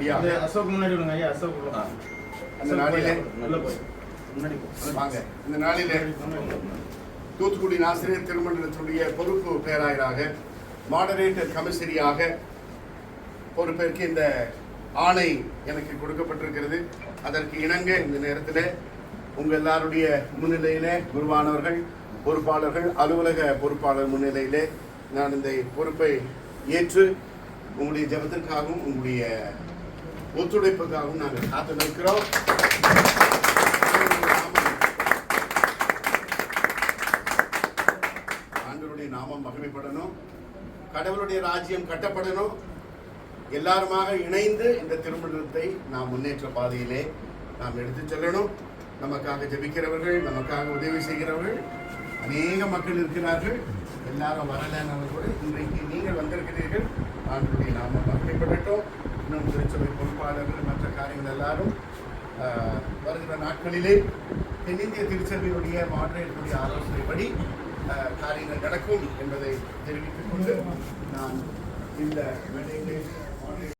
இந்த அசோக் முன்னாடி விடுங்க ஐயா அசோக். அந்த நாளிலே. வாங்க. இந்த நாளிலே தூத்துக்குடி ஆசிரியர் திருமண்டலத்துடைய பொறுப்பு பேராயராக மாடரேட்டர் கமிஷனரியாக பொறுப்பேற்க இந்த ஆணை எனக்கு கொடுக்கப்பட்டிருக்கிறது. அதற்கு இணங்க இந்த நேரத்தில் உங்கள் எல்லாருடைய முன்னிலையிலே குருவானவர்கள் பொறுப்பாளர்கள் அலுவலக பொறுப்பாளர் முன்னிலையிலே நான் இந்த பொறுப்பை ஏற்று உங்களுடைய ஜபத்திற்காகவும் உங்களுடைய ஒத்துழைப்பதாகவும் நாங்கள் காத்து நிற்கிறோம் ஆண்டவருடைய நாமம் மகிமைப்படணும். கடவுளுடைய ராஜ்யம் கட்டப்படணும். எல்லாருமாக இணைந்து இந்த திருமணத்தை நாம் முன்னேற்ற பாதையிலே நாம் எடுத்துச் செல்லணும். நமக்காக ஜெபிக்கிறவர்கள் நமக்காக உதவி செய்கிறவர்கள் அநேக மக்கள் இருக்கிறார்கள். எல்லாரும் வரலன்னு கூட இன்றைக்கு நீங்கள் வந்திருக்கிறீர்கள். ஆண்டுடைய நாம மகிமைப்படட்டும். இன்னும் திருச்சபை பொறுப்பாளர்கள் மற்ற காரியங்கள் எல்லாரும் வருகிற நாட்களிலே தென்னிந்திய திருச்சபையுடைய மாடரேட்டுடைய ஆலோசனைப்படி காரியங்கள் நடக்கும் என்பதை தெரிவித்துக் கொண்டு நான் இந்த வேலையிலே